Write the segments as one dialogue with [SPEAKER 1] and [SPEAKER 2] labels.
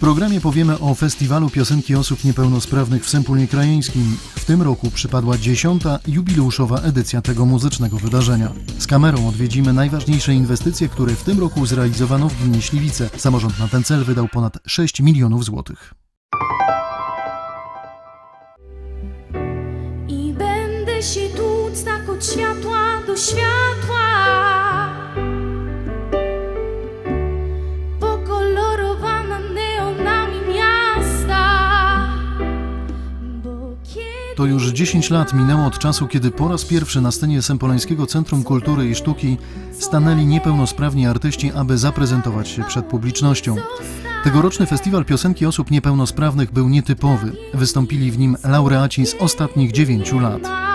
[SPEAKER 1] Programie powiemy o festiwalu piosenki osób niepełnosprawnych w Sępólnie Krajeńskim. W tym roku przypadła dziesiąta jubileuszowa edycja tego muzycznego wydarzenia. Z kamerą odwiedzimy najważniejsze inwestycje, które w tym roku zrealizowano w gminie Śliwice. Samorząd na ten cel wydał ponad 6 milionów złotych.
[SPEAKER 2] I będę się tłuc tak od światła do światła
[SPEAKER 1] To już 10 lat minęło od czasu, kiedy po raz pierwszy na scenie Sępoleńskiego Centrum Kultury i Sztuki stanęli niepełnosprawni artyści, aby zaprezentować się przed publicznością. Tegoroczny festiwal piosenki osób niepełnosprawnych był nietypowy. Wystąpili w nim laureaci z ostatnich 9 lat.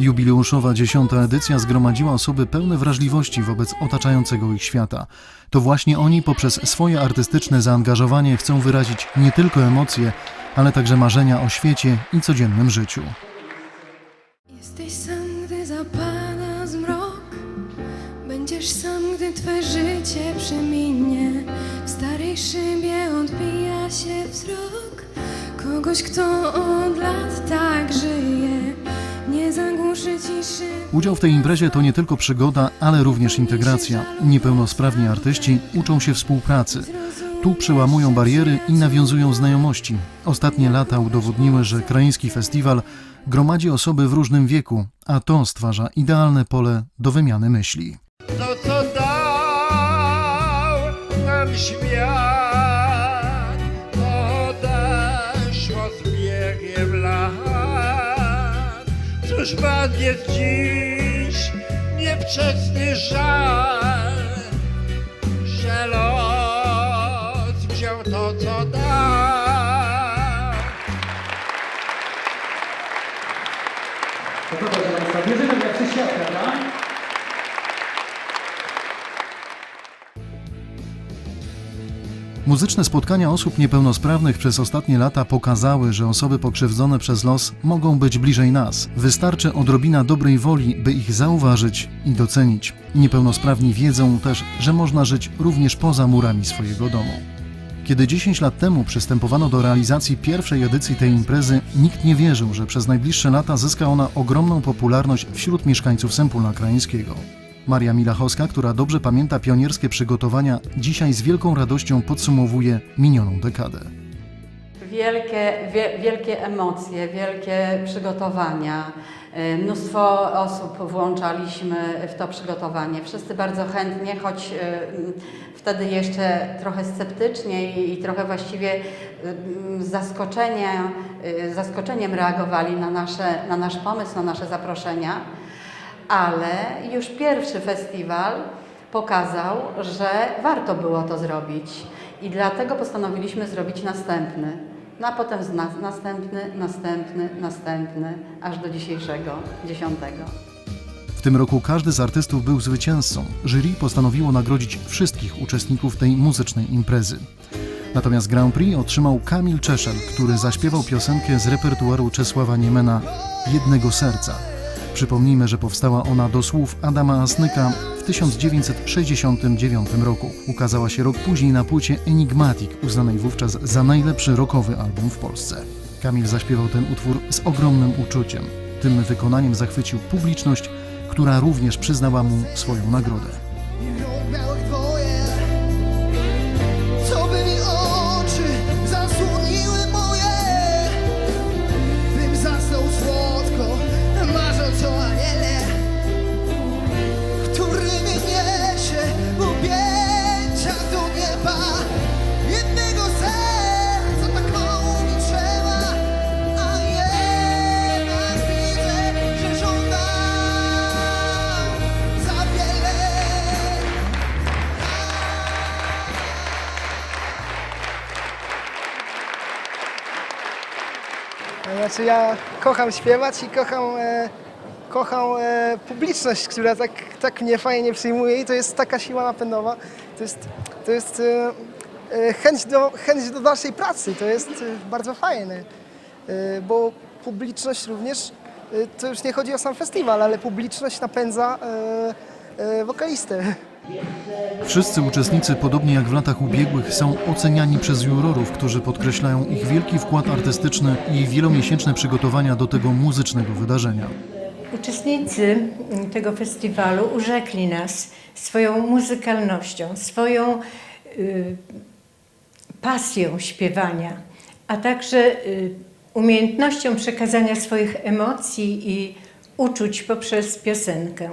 [SPEAKER 1] Jubileuszowa dziesiąta edycja zgromadziła osoby pełne wrażliwości wobec otaczającego ich świata. To właśnie oni poprzez swoje artystyczne zaangażowanie chcą wyrazić nie tylko emocje, ale także marzenia o świecie i codziennym życiu.
[SPEAKER 2] Jesteś sam, gdy zapada zmrok Będziesz sam, gdy twe życie przeminie W starej szybie odbija się wzrok Kogoś, kto od lat tak żyje
[SPEAKER 1] Udział w tej imprezie to nie tylko przygoda, ale również integracja. Niepełnosprawni artyści uczą się współpracy. Tu przełamują bariery i nawiązują znajomości. Ostatnie lata udowodniły, że krajeński festiwal gromadzi osoby w różnym wieku, a to stwarza idealne pole do wymiany myśli.
[SPEAKER 3] To co dał nam świat Cóż wam jest dziś nieprzeczny żal Że
[SPEAKER 1] Muzyczne spotkania osób niepełnosprawnych przez ostatnie lata pokazały, że osoby pokrzywdzone przez los mogą być bliżej nas. Wystarczy odrobina dobrej woli, by ich zauważyć i docenić. Niepełnosprawni wiedzą też, że można żyć również poza murami swojego domu. Kiedy 10 lat temu przystępowano do realizacji pierwszej edycji tej imprezy, nikt nie wierzył, że przez najbliższe lata zyska ona ogromną popularność wśród mieszkańców Sępólna Krajeńskiego. Maria Milachowska, która dobrze pamięta pionierskie przygotowania, dzisiaj z wielką radością podsumowuje minioną dekadę.
[SPEAKER 4] Wielkie, wie, wielkie emocje, wielkie przygotowania. Y, Mnóstwo osób włączaliśmy w to przygotowanie. Wszyscy bardzo chętnie, choć y, mm, wtedy jeszcze trochę sceptycznie i, trochę właściwie y, mm, z zaskoczenia, y, zaskoczeniem reagowali na, nasze, na nasz pomysł, na nasze zaproszenia. Ale już pierwszy festiwal pokazał, że warto było to zrobić i dlatego postanowiliśmy zrobić następny. No a potem następny, następny, następny, aż do dzisiejszego, dziesiątego.
[SPEAKER 1] W tym roku każdy z artystów był zwycięzcą. Jury postanowiło nagrodzić wszystkich uczestników tej muzycznej imprezy. Natomiast Grand Prix otrzymał Kamil Czeszel, który zaśpiewał piosenkę z repertuaru Czesława Niemena Jednego Serca. Przypomnijmy, że powstała ona do słów Adama Asnyka w 1969 roku. Ukazała się rok później na płycie Enigmatic, uznanej wówczas za najlepszy rockowy album w Polsce. Kamil zaśpiewał ten utwór z ogromnym uczuciem. Tym wykonaniem zachwycił publiczność, która również przyznała mu swoją nagrodę.
[SPEAKER 5] Znaczy ja kocham śpiewać i kocham, e, kocham e, publiczność, która tak, tak mnie fajnie przyjmuje i to jest taka siła napędowa. To jest, to jest e, e, chęć, do, chęć do dalszej pracy, to jest e, bardzo fajne, e, bo publiczność również y, to już nie chodzi o sam festiwal, ale publiczność napędza y, y, wokalistę.
[SPEAKER 1] Wszyscy uczestnicy, podobnie jak w latach ubiegłych, są oceniani przez jurorów, którzy podkreślają ich wielki wkład artystyczny i wielomiesięczne przygotowania do tego muzycznego wydarzenia.
[SPEAKER 6] Uczestnicy tego festiwalu urzekli nas swoją muzykalnością, swoją y, pasją śpiewania, a także y, umiejętnością przekazania swoich emocji i uczuć poprzez piosenkę.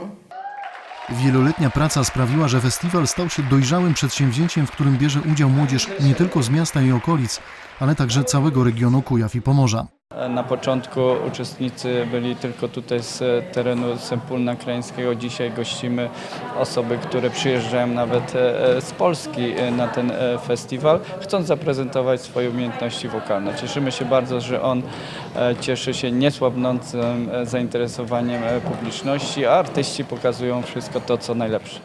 [SPEAKER 1] Wieloletnia praca sprawiła, że festiwal stał się dojrzałym przedsięwzięciem, w którym bierze udział młodzież nie tylko z miasta i okolic, ale także całego regionu Kujaw i Pomorza.
[SPEAKER 7] Na początku uczestnicy byli tylko tutaj z terenu Sempólna Krańskiego. Dzisiaj gościmy osoby, które przyjeżdżają nawet e, z Polski e, na ten e, festiwal, chcąc zaprezentować swoje umiejętności wokalne. Cieszymy się bardzo, że on cieszy się niesłabnącym zainteresowaniem publiczności, a artyści pokazują wszystko to, co najlepsze.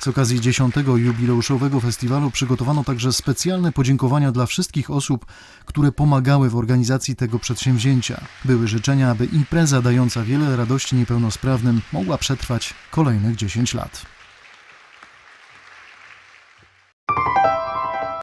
[SPEAKER 1] Z okazji 10. jubileuszowego festiwalu przygotowano także specjalne podziękowania dla wszystkich osób, które pomagały w organizacji tego przedsięwzięcia. Były życzenia, aby impreza dająca wiele radości niepełnosprawnym mogła przetrwać kolejnych 10 lat.